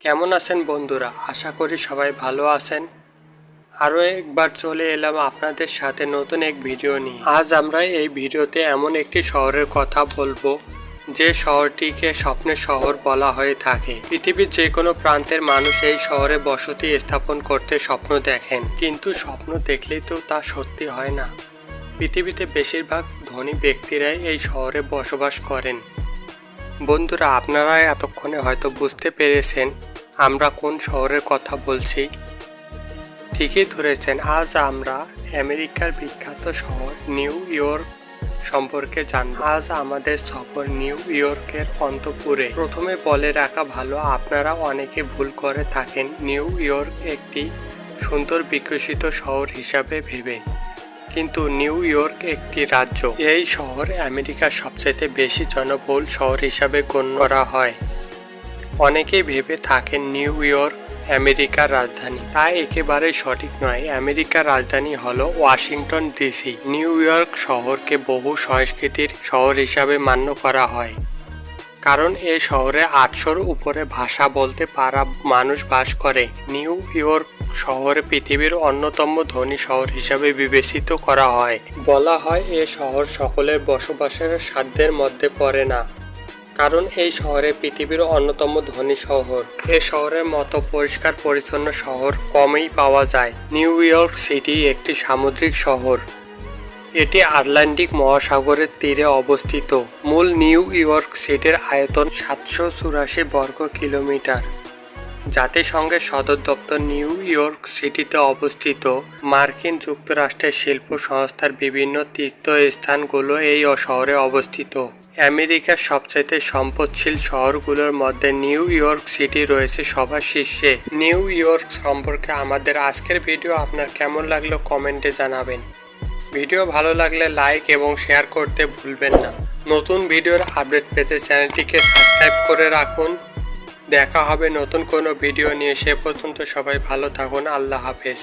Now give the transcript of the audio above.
কেমন আছেন বন্ধুরা? আশা করি সবাই ভালো আছেন। আরও একবার চলে এলাম আপনাদের সাথে নতুন এক ভিডিও নিয়ে। আজ আমরা এই ভিডিওতে এমন একটি শহরের কথা বলব, যে শহরটিকে স্বপ্নের শহর বলা হয়ে থাকে। পৃথিবীর যে কোনো প্রান্তের মানুষ এই শহরে বসতি স্থাপন করতে স্বপ্ন দেখেন। কিন্তু স্বপ্ন দেখলেই তো তা সত্যি হয় না। পৃথিবীতে বেশিরভাগ ধনী ব্যক্তিরাই এই শহরে বসবাস করেন। বন্ধুরা, আপনারা এতক্ষণে হয়তো বুঝতে পেরেছেন আমরা কোন শহরের কথা বলছি? ঠিকই ধরেছেন, আজ আমরা আমেরিকার বিখ্যাত শহর নিউ ইয়র্ক সম্পর্কে জানব। আজ আমাদের সফর নিউ ইয়র্কের অন্তপুরে। প্রথমে বলে রাখা ভালো, আপনারা অনেকে ভুল করে থাকেন। নিউ ইয়র্ক একটি সুন্দর বিকশিত শহর হিসাবে ভেবে। কিন্তু নিউ ইয়র্ক একটি রাজ্য। এই শহর আমেরিকার সবচেয়ে বেশি জনবহুল শহর হিসাবে গণ্য করা হয়। অনেকেই ভেবে থাকেন নিউ ইয়র্ক আমেরিকার রাজধানী। তা একেবারে সঠিক নয়। আমেরিকার রাজধানী হলো ওয়াশিংটন ডিসি। নিউ ইয়র্ক শহরকে বহু সংস্কৃতির শহর হিসাবে মান্য করা হয়। কারণ এ শহরে আটশোর উপরে ভাষা বলতে পারা মানুষ বাস করে। নিউ ইয়র্ক শহরে পৃথিবীর অন্যতম ধনী শহর হিসাবে বিবেচিত করা হয়। বলা হয় এ শহর সকলের বসবাসের সাধ্যের মধ্যে পড়ে না। কারণ এই শহরে পৃথিবীর অন্যতম ধনী শহর। এ শহরের মতো পরিষ্কার পরিচ্ছন্ন শহর কমই পাওয়া যায়। নিউ ইয়র্ক সিটি একটি সামুদ্রিক শহর। এটি আটলান্টিক মহাসাগরের তীরে অবস্থিত। মূল নিউ ইয়র্ক সিটির আয়তন সাতশো চুরাশি বর্গ কিলোমিটার। জাতিসংঘের সদর দপ্তর নিউ ইয়র্ক সিটিতে অবস্থিত। মার্কিন যুক্তরাষ্ট্রের শিল্প সংস্থার বিভিন্ন তীর্থস্থানগুলো এই শহরে অবস্থিত। আমেরিকার সবচাইতে সম্পদশীল শহরগুলোর মধ্যে নিউ ইয়র্ক সিটি রয়েছে সবার শীর্ষে। নিউ ইয়র্ক সম্পর্কে আমাদের আজকের ভিডিও আপনার কেমন লাগল কমেন্টে জানাবেন। ভিডিও ভালো লাগলে লাইক এবং শেয়ার করতে ভুলবেন না। নতুন ভিডিওর আপডেট পেতে চ্যানেলটিকে সাবস্ক্রাইব করে রাখুন। দেখা হবে নতুন কোনো ভিডিও নিয়ে, সে পর্যন্ত সবাই ভালো থাকুন, আল্লাহ হাফেজ।